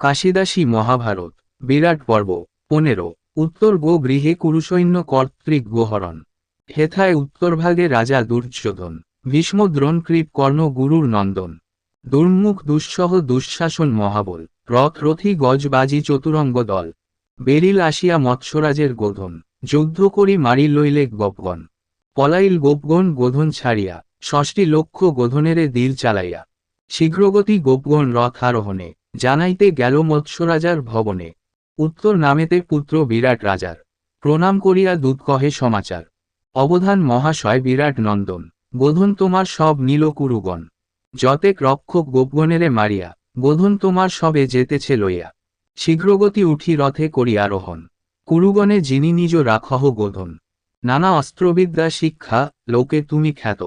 কাশিদাসী মহাভারত, বিরাট পর্ব, পনেরো। উত্তর গো গৃহে কুরুসৈন্য কর্তৃক গোহরণ। হেথায় উত্তরভাগে রাজা দুর্যোধন ভীষ্ম দ্রোণ কৃপ কর্ণ গুরুর নন্দন। দুর্মুখ, দুঃসহ, দুঃশাসন মহাবল, রথ রথী গজবাজি চতুরঙ্গ দল। বেরিল আসিয়া মৎস্যরাজের গোধন, যুদ্ধ করি মারি লইলে গোপগণ। পলাইল গোপগণ গোধন ছাড়িয়া, ষষ্ঠী লক্ষ গোধনেরে দিল চালাইয়া। শীঘ্রগতি গোপগণ রথ আরোহণে। জানাইতে গেল মৎস্যরাজার ভবনে। উত্তর নামেতে পুত্র বিরাট রাজার। প্রণাম করিয়া দূত কহে, সমাচার। অবধান মহাশয় বিরাট নন্দন। বোধন তোমার সব নীল কুরুগণ। যতেক রক্ষক গোপগণেরে মারিয়া, বোধন তোমার সবে যেতেছে লইয়া। শীঘ্রগতি উঠি রথে করি আরোহণ। কুরুগণে যিনি নিজ রাখহ গোধন। নানা অস্ত্রবিদ্যা, শিক্ষা, লোকে তুমি খ্যাত।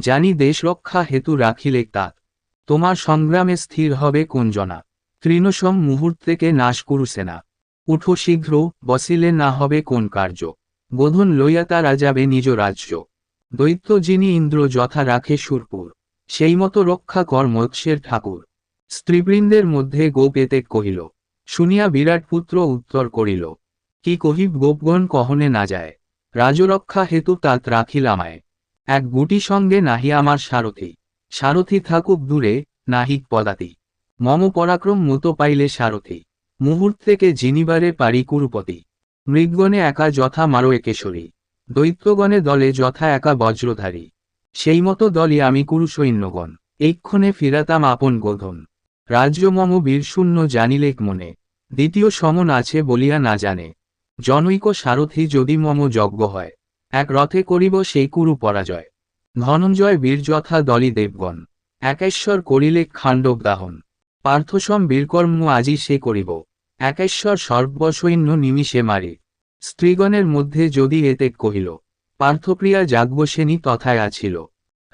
জানি দেশ রক্ষা হেতু রাখিলে তাত। তোমার সংগ্রামে স্থির হবে কুঞ্জনা তৃণসম মুহূর্তেকে নাশ করুসে না। উঠো শীঘ্র, বসিলে না হবে কোন কার্য। বোধন লইয়া তারা যাবে নিজ রাজ্য। দৈত্য যিনি ইন্দ্র যথা রাখে সুরপুর, সেই মতো রক্ষা কর মৎস্যের ঠাকুর। স্ত্রীবৃন্দের মধ্যে গোপ এতে কহিল, শুনিয়া বিরাট পুত্র উত্তর করিল, কি কহিব গোপগণ কহনে না যায়। রাজরক্ষা হেতু তাত রাখিলামায় এক গুটি সঙ্গে নাহি আমার সারথি। সারথি থাকুক দূরে নাহিক পদাতি। মম পরাক্রম মতো পাইলে সারথি। মুহূর্তেকে জিনিবারে পারি কুরুপতি। মৃগগণে একা যথা মারো একেশরী দৈত্যগণে দলে যথা একা বজ্রধারী। সেই মতো দলই আমি কুরু সৈন্যগণ এক্ষণে ফিরাতাম আপন গোধন। রাজ্য মম বীরশূন্য জানিলেক মনে। দ্বিতীয় সমন আছে বলিয়া না জানে। জনৈক সারথি যদি মম যজ্ঞ হয়, এক রথে করিব সেই কুরু পরাজয়। ধনঞ্জয় বীর যথা দলি দেবগণ। একেশ্বর করিলে খাণ্ডব দাহন। পার্থসম বীরকর্ম আজি সে করিব। একেশ্বর সর্বসৈন্য নিমিষে মারে। স্ত্রীগণের মধ্যে যদি এতে কহিল, পার্থপ্রিয়া যাজ্ঞসেনী তথায় আছিল।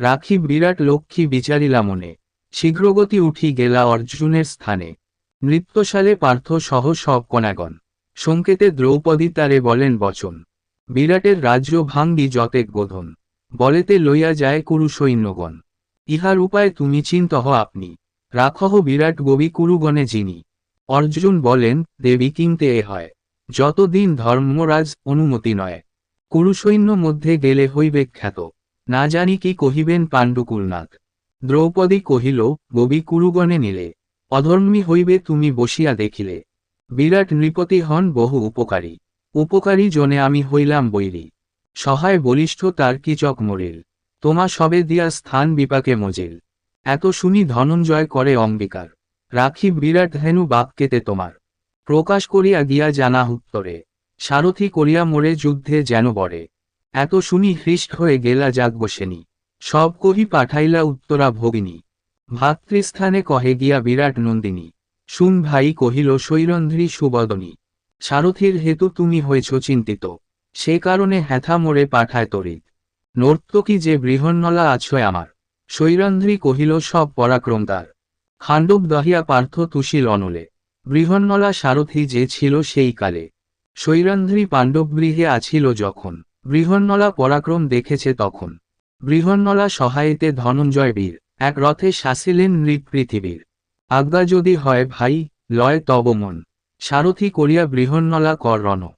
রাখি বিরাট লক্ষ্মী বিচারিলা মনে। শীঘ্রগতি উঠি গেলা অর্জুনের স্থানে। নৃত্যশালে পার্থ সহ সব কণাগণ। সংকেতে দ্রৌপদী তারে বলেন, বচন, বিরাটের রাজ্য ভাঙ্গি যতেক গোধন। বলেতে লইয়া যায় কুরু সৈন্যগণ। ইহার উপায় তুমি চিন্তহ আপনি। রাখহ বিরাট গবি কুরুগণে যিনি। অর্জুন বলেন, দেবী কিনতে এ হয়। যতদিন ধর্মরাজ অনুমতি নয়। কুরুসৈন্য মধ্যে গেলে হইবে খ্যাত। না জানি কি কহিবেন পাণ্ডুকুলনাথ। দ্রৌপদী কহিল, গবি কুরুগণে নিলে। অধর্মী হইবে তুমি বসিয়া দেখিলে। বিরাট নৃপতি হন বহু উপকারী। উপকারী জনে আমি হইলাম বৈরী। সহায় বলিষ্ঠ তার কিচক মরিল তোমা সবে দিয়া স্থান বিপাকে মজিল। এত শুনি ধনঞ্জয় করে অম্বিকার রাখি বিরাট ধেনু বাক্যেতে তোমার। প্রকাশ করিয়া গিয়া জানা উত্তরে, সারথি করিয়া মোরে যুদ্ধে যেন বরে এত শুনি হৃষ্ট হয়ে গেলা যাজ্ঞসেনী সব কহি পাঠাইলা উত্তরা ভগিনী। ভাতৃস্থানে কহে গিয়া বিরাট নন্দিনী। শুন ভাই কহিল সৈরন্ধ্রী সুবদনী, সারথীর হেতু তুমি হয়েছ চিন্তিত। সে কারণে হ্যাথা মোরে পাঠায় তরিত নর্তকী যে বৃহন্নলা আছয় আমার। সৈরন্ধ্রী কহিল, সব পরাক্রম তার। খাণ্ডব দহিয়া পার্থ তুশিল অনলে। বৃহন্নলা সারথী যে ছিল সেই কালে। সৈরন্ধ্রী পাণ্ডবগৃহে আছিল যখন। বৃহন্নলা পরাক্রম দেখেছে তখন। বৃহন্নলা সহায়েতে ধনঞ্জয় বীর। এক রথে শাসিলেন নৃপ পৃথিবীর। আজ্ঞা যদি হয় ভাই, লয় তব মন। সারথি করিয়া বৃহন্নলা কর রণ।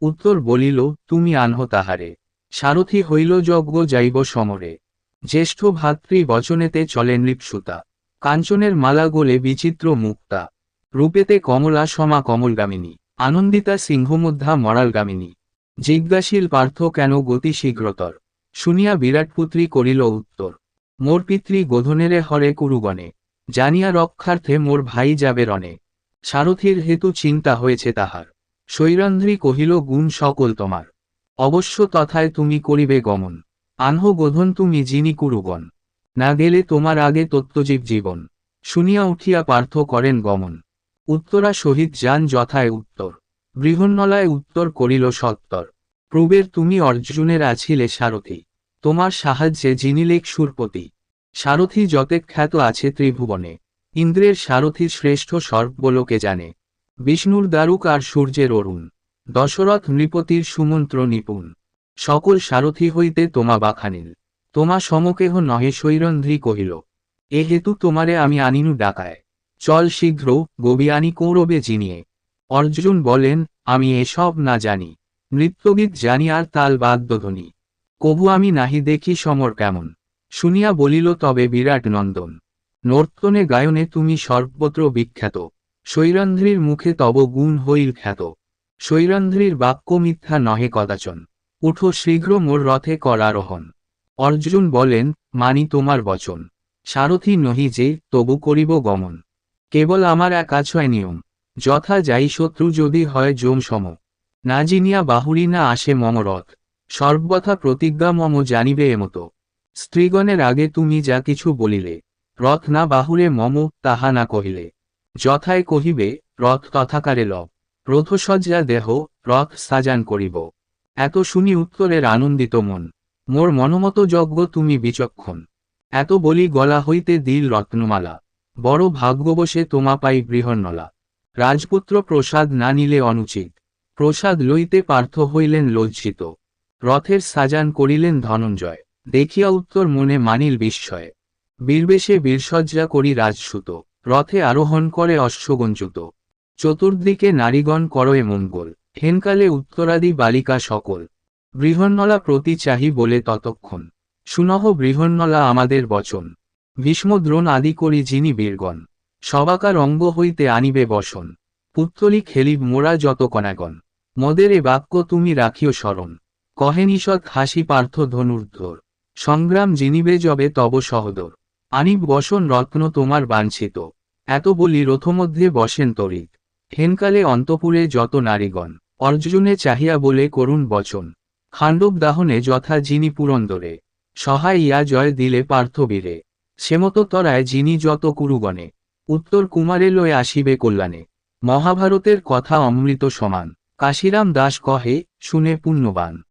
উত্তর বলিল, তুমি আনহ তাহারে। সারথি হইল যজ্ঞ যাইব সমরে। জ্যেষ্ঠ ভাতৃ বচনেতে চলে নৃপসুতা। কাঞ্চনের মালা গোলে বিচিত্র মুক্তা। রূপেতে কমলা সমা কমলগামিনী। আনন্দিতা সিংহমুদ্ধা মরালগামিনী। জিজ্ঞাসীল পার্থ কেন গতি শীঘ্রতর? শুনিয়া বিরাটপুত্রী করিল উত্তর। মোর পিতৃ গোধনেরে হরে কুরুগণে। জানিয়া রক্ষার্থে মোর ভাই যাবে রণে। সারথীর হেতু চিন্তা হয়েছে তাহার। সৈরন্ধ্রী কহিল, গুণ সকল তোমার। অবশ্য তথায় তুমি করিবে গমন। আনহ গোধন তুমি যিনি কুরুগণ। না গেলে তোমার আগে তত্ত্বজীব জীবন। শুনিয়া উঠিয়া পার্থ করেন গমন। উত্তরা সহিত যান যথায় উত্তর। বৃহন্নলায় উত্তর করিল সত্তর। প্রবের তুমি অর্জুনের আছিলে সারথী। তোমার সাহায্যে জিনিলেক সুরপতি। সারথী যতে খ্যাত আছে ত্রিভুবনে। ইন্দ্রের সারথী শ্রেষ্ঠ সর্বলোকে জানে। বিষ্ণুর দারুক আর সূর্যের অরুণ। দশরথ নৃপতির সুমন্ত্র নিপুণ। সকল সারথী হইতে তোমা বাখানিল তোমা সমকেহ নহে সৈরন্ধ্রী কহিল, এ হেতু তোমারে আমি আনিনু ডাকায়। চল শীঘ্র গবিয়ানি কৌরবে জিনিয়ে অর্জুন বলেন, আমি এসব না জানি। নৃত্যগীত জানি আর তাল বাদ্যধ্বনি। কবু আমি নাহি দেখি সমর কেমন শুনিয়া বলিল, তবে বিরাট নন্দন। নর্তনে গায়নে তুমি সর্বত্র বিখ্যাত। শৈরন্ধ্রীর মুখে তব গুণ হইল খ্যাত। শৈরন্ধ্রীর বাক্য মিথ্যা নহে কদাচন। উঠো শীঘ্র মোর রথে করারোহণ। অর্জুন বলেন, মানি তোমার বচন। সারথি নহি যে, তবু করিব গমন। কেবল আমার এক আছয় নিয়ম। যথা যাই শত্রু যদি হয় জোম সম। না জিনিয়া বাহুরি না আসে মম রথ। সর্বথা প্রতিজ্ঞা মম জানিবে এমতো। স্ত্রীগণের আগে তুমি যা কিছু বলিলে। রথ না বাহুরে মম, তাহা না কহিলে। যথায় কহিবে, রথ তথাকারে লব। রথসজ্জা দেহ, রথ সাজান করিব। এত শুনি উত্তরের আনন্দিত মন। মোর মনমত যজ্ঞ তুমি বিচক্ষণ। এত বলি গলা হইতে দিল রত্নমালা। বড় ভাগ্যবশে তোমা পাই বৃহন্নলা। রাজপুত্র প্রসাদ না নিলে অনুচিত। প্রসাদ লইতে পার্থ হইলেন লজ্জিত। রথের সাজান করিলেন ধনঞ্জয়। দেখিয়া উত্তর মনে মানিল বিস্ময়ে। বীরবেশে বীরসজ্জা করি রাজসুত। রথে আরোহণ করে অশ্বগঞ্জুত। চতুর্দিকে নারীগণ করয়ে মঙ্গল। হেনকালে উত্তরাদি বালিকা সকল। বৃহন্নলা প্রতি চাহি বলে ততক্ষণ। সুনহ বৃহন্নলা আমাদের বচন। ভীষ্মদ্রোণ আদি করি যিনি বীরগণ। সবাকার অঙ্গ হইতে আনিবে বসন। পুত্তলি খেলিব মোরা যত কণাগণ। মদের এ বাক্য তুমি রাখিও স্মরণ। কহেনিষৎ হাসি পার্থ ধনুর্ধর। সংগ্রাম জিনিবে যবে তব সহদর। আনিব বসন রত্ন তোমার বাঞ্ছিত। এত বলি রথমধ্যে বসেন তরিত। হেনকালে অন্তপুরে যত নারীগণ। অর্জুনে চাহিয়া বলে, করুণ বচন। খাণ্ডব দাহনে যথা যিনি পুরন্দরে। সহায় ইয়া জয় দিলে পার্থবীরে। সেমত তরায় যিনি যত কুরুগণে। উত্তর কুমারে লয়ে আসিবে কল্যাণে। মহাভারতের কথা অমৃত সমান। কাশিরাম দাস কহে, শুনে পুণ্যবান।